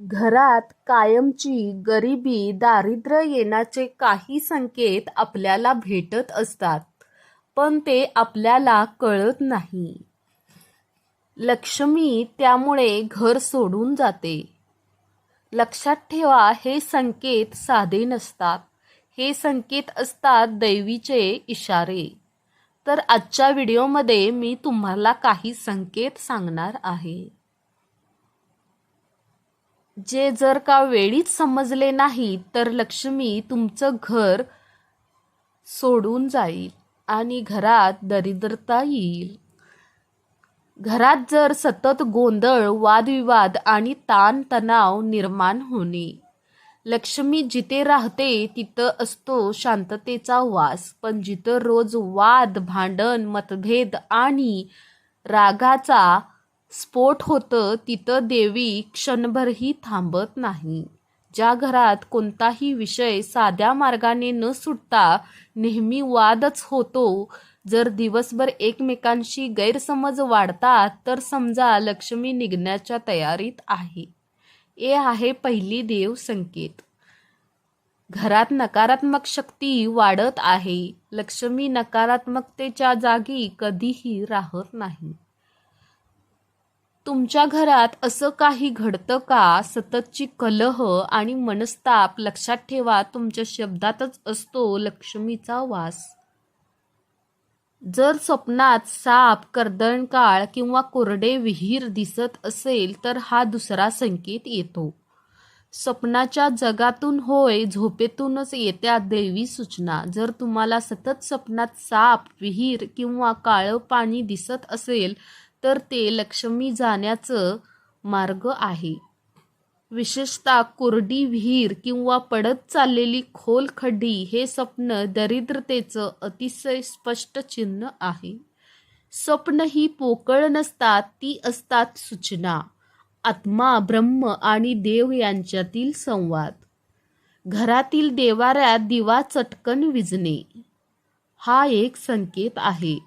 घरात कायमची गरिबी दारिद्र्य येण्याचे काही संकेत आपल्याला भेटत असतात पण ते आपल्याला कळत नाही. लक्ष्मी त्यामुळे घर सोडून जाते. लक्षात ठेवा हे संकेत साधे नसतात. हे संकेत असतात दैवीचे इशारे. तर आजच्या व्हिडिओमध्ये मी तुम्हाला काही संकेत सांगणार आहे. जे जर का वेळीच समजले नाही तर लक्ष्मी तुमचं घर सोडून जाईल आणि घरात दरिद्रता येईल. घरात जर सतत गोंधळ वादविवाद आणि ताणतणाव निर्माण होणे लक्ष्मी जिथे राहते तिथं असतो शांततेचा वास पण जिथं रोज वाद भांडण मतभेद आणि रागाचा स्फोट होतं तिथं देवी क्षणभरही थांबत नाही. ज्या घरात कोणताही विषय साध्या मार्गाने न सुटता नेहमी वादच होतो जर दिवसभर एकमेकांशी गैरसमज वाढतात तर समजा लक्ष्मी निघण्याच्या तयारीत आहे. हे आहे पहिली देव संकेत. घरात नकारात्मक शक्ती वाढत आहे. लक्ष्मी नकारात्मकतेच्या जागी कधीही राहत नाही. तुमच्या घरात असं काही घडतं का? सततची कलह आणि मनस्ताप लक्षात ठेवा तुमच्या शब्दातच असतो लक्ष्मीचा वास. जर स्वप्नात साप कर्दनकाळ किंवा कोरडे विहीर दिसत असेल तर हा दुसरा संकेत येतो. स्वप्नाच्या जगातून होय झोपेतूनच येत्या दैवी सूचना. जर तुम्हाला सतत स्वप्नात साप विहीर किंवा काळं पाणी दिसत असेल तर ते लक्ष्मी जाण्याचं मार्ग आहे. विशेषतः कोरडी विहीर किंवा पडत चाललेली खोल खड्डी हे स्वप्न दरिद्रतेचं अतिशय स्पष्ट चिन्ह आहे. स्वप्न ही पोकळ नसतात ती असतात सूचना आत्मा ब्रह्म आणि देव यांच्यातील संवाद. घरातील देवाऱ्यात दिवा चटकन विजणे. हा एक संकेत आहे.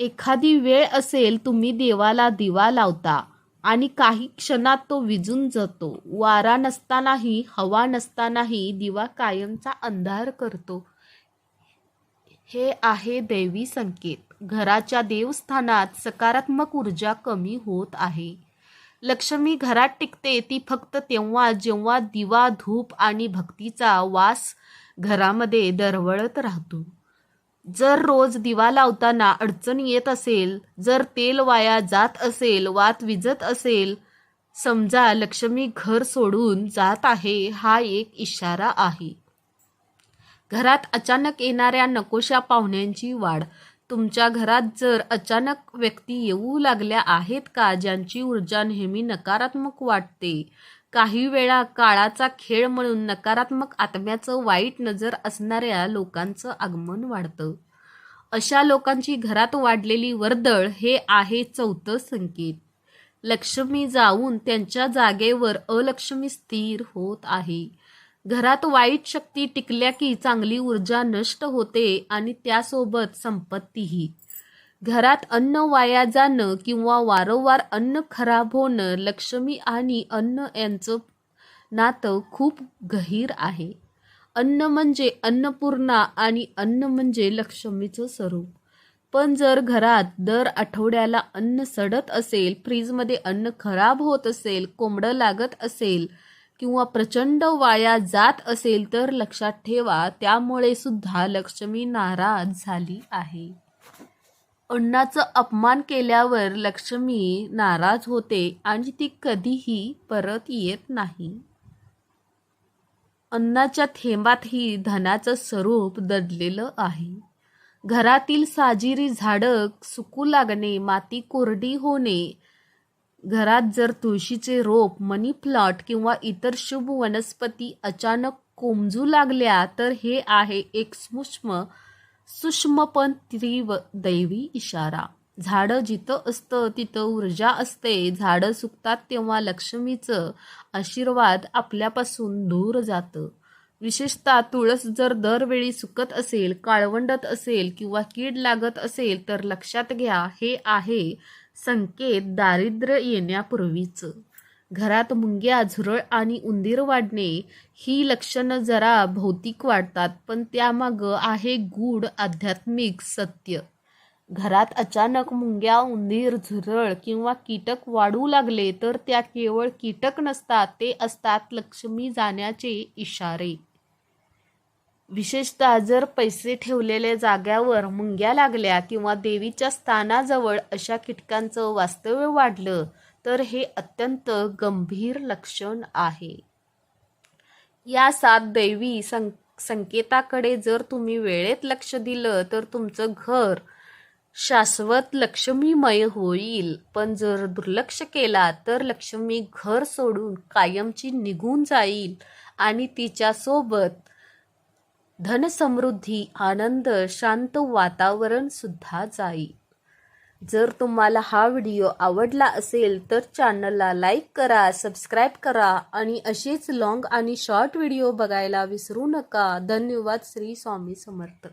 एखादी वेळ असेल तुम्ही देवाला दिवा लावता आणि काही क्षणात तो विजून जातो. वारा नसतानाही हवा नसतानाही दिवा कायमचा अंधार करतो. हे आहे दैवी संकेत. घराच्या देवस्थानात सकारात्मक ऊर्जा कमी होत आहे. लक्ष्मी घरात टिकते ती फक्त तेव्हा जेव्हा दिवा धूप आणि भक्तीचा वास घरामध्ये दरवळत राहतो. जर रोज दिवा लावताना अडचण येत असेल जर तेल वाया जात असेल वात विजत असेल समजा लक्ष्मी घर सोडून जात आहे हा एक इशारा आहे. घरात अचानक येणाऱ्या नकोशा पाहुण्यांची वाढ. तुमच्या घरात जर अचानक व्यक्ती येऊ लागल्या आहेत का ज्यांची ऊर्जा नेहमी नकारात्मक वाटते? काही वेळा काळाचा खेळ म्हणून नकारात्मक आत्म्याचं वाईट नजर असणाऱ्या लोकांचं आगमन वाढतं. अशा लोकांची घरात वाढलेली वर्दळ हे आहे चौथं संकेत. लक्ष्मी जाऊन त्यांच्या जागेवर अलक्ष्मी स्थिर होत आहे. घरात वाईट शक्ती टिकल्या की चांगली ऊर्जा नष्ट होते आणि त्यासोबत संपत्तीही. घरात अन्न वाया जाणं किंवा वारंवार अन्न खराब होणं लक्ष्मी आणि अन्न यांचं नातं खूप गहीर आहे. अन्न म्हणजे अन्नपूर्णा आणि अन्न म्हणजे लक्ष्मीचं स्वरूप. पण जर घरात दर आठवड्याला अन्न सडत असेल फ्रीजमध्ये अन्न खराब होत असेल कोंबडं लागत असेल किंवा प्रचंड वाया जात असेल तर लक्षात ठेवा त्यामुळे सुद्धा लक्ष्मी नाराज झाली आहे. अन्नाचं अपमान केल्यावर लक्ष्मी नाराज होते आणि ती कधीही परत येत नाही. अन्नाच्या थेंबातही धनाचं स्वरूप दडलेलं आहे. घरातील साजिरी झाडं सुकू लागणे माती कोरडी होणे घरात जर तुळशीचे रोप मनी प्लॉट किंवा इतर शुभ वनस्पती अचानक कोमजू लागल्या तर हे आहे एक सूक्ष्म सूक्ष्म पण तीव्र दैवी इशारा. झाडं जिथं असतं तिथं ऊर्जा असते. झाडं सुकतात तेव्हा लक्ष्मीचं आशीर्वाद आपल्यापासून दूर जातं. विशेषतः तुळस जर दरवेळी सुकत असेल काळवंडत असेल किंवा कीड लागत असेल तर लक्षात घ्या हे आहे संकेत दारिद्र्य येण्यापूर्वीचं. घरात मुंग्या झुरळ आणि उंदीर वाढणे ही लक्षणं जरा भौतिक वाटतात पण त्यामागं आहे गूढ आध्यात्मिक सत्य. घरात अचानक मुंग्या उंदीर झुरळ किंवा कीटक वाढू लागले तर त्या केवळ कीटक नसतात ते असतात लक्ष्मी जाण्याचे इशारे. विशेषतः जर पैसे ठेवलेल्या जाग्यावर मुंग्या लागल्या किंवा देवीच्या स्थानाजवळ अशा कीटकांचं वास्तव्य वाढलं तर हे अत्यंत गंभीर लक्षण आहे. या सात दैवी सं संकेताकडे जर तुम्ही वेळेत लक्ष दिलं तर तुमचं घर शाश्वत लक्ष्मीमय होईल. पण जर दुर्लक्ष केला तर लक्ष्मी घर सोडून कायमची निघून जाईल आणि तिच्यासोबत धनसमृद्धी आनंद शांत वातावरण सुद्धा जाईल. जर तुम्हाला हा व्हिडिओ आवडला असेल तर चॅनलला लाईक करा सबस्क्राईब करा आणि असेच लॉंग आणि शॉर्ट व्हिडिओ बघायला विसरू नका. धन्यवाद श्री स्वामी समर्थ.